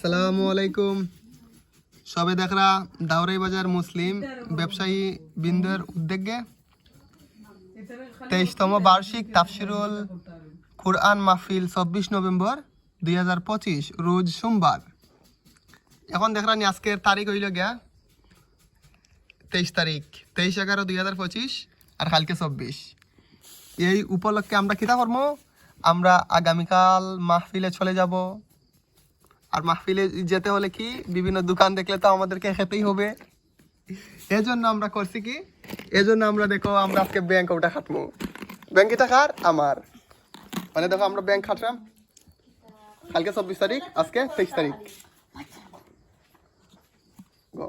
আসসালামু আলাইকুম। সবে দেখরা দাউরাই বাজার মুসলিম ব্যবসায়ী বৃন্দের উদ্যোগে তেইশতম বার্ষিক তাফসিরুল কুরআন মাহফিল চব্বিশ নভেম্বর দুই হাজার পঁচিশ, রোজ সোমবার। এখন দেখরানি আজকের তারিখ হইল গিয়া তেইশ তারিখ, তেইশ এগারো দুই হাজার পঁচিশ আর কালকে চব্বিশ। এই উপলক্ষে আমরা কিতা করব আমরা আগামীকাল মাহফিলে চলে যাব। আর মাহফিলে যেতে হলে কি বিভিন্ন দোকান দেখলে তো আমাদেরকে খেতেই হবে। এই জন্য আমরা করছি কি? এই জন্য আমরা দেখো আমরা আজকে ব্যাংক ওটা খাটবো। ব্যাংক এটা কার? আমার। মানে দেখো আমরা ব্যাংক খাটলাম। কালকে চব্বিশ তারিখ আজকে তেইশ তারিখ। গো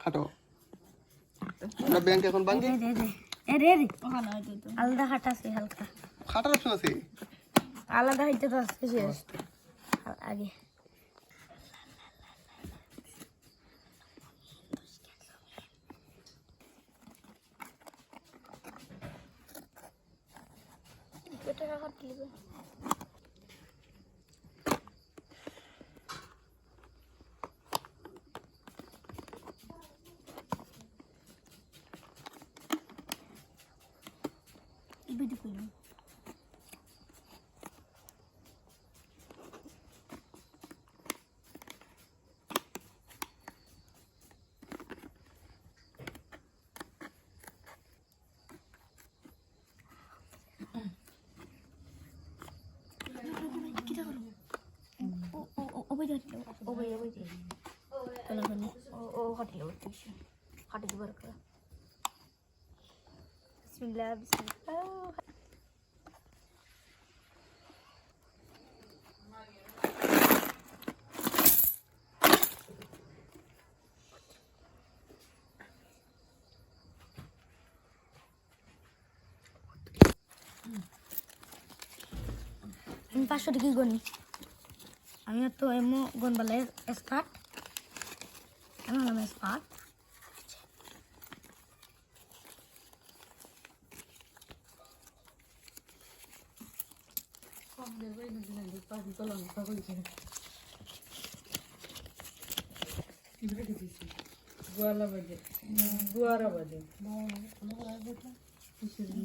খাটো। আমরা ব্যাংক এখন আলাদা হাট আছে হালকা। খাটার অপশন আছে? আলাদা হাইতে তো আছে শেষ আগে Ibidi ko yun. ওই ওই ওই ও ও হাঁটিল হাঁটি দিবার করা? বিসমিল্লাহ বিসমিল্লাহ। পাঁচশো টাকি গনি અહીંયા તો એમો ગોનબલે સ્પાટ એમાં નામે સ્પાટ ગુવારા બધે કિશોરી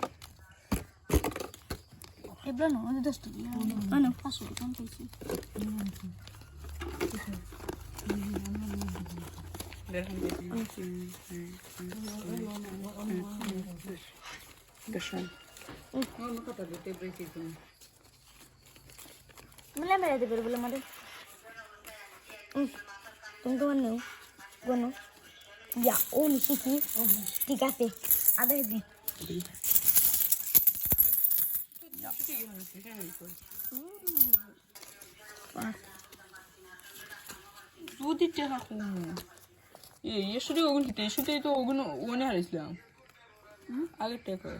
এবার না আমাদের দশ টাকা মানে পাঁচশো আমি পাইছি মিলে মেরে দেবে বলে মানে তুমি তোমার নেও গনো ইয়া ও নিশি ঠিক আছে আদা দি দুধ টাকা এ এসরে ওগুন কিতে এসরে তো ওগুন ওনে হারিয়েছিলাম আগের টাকা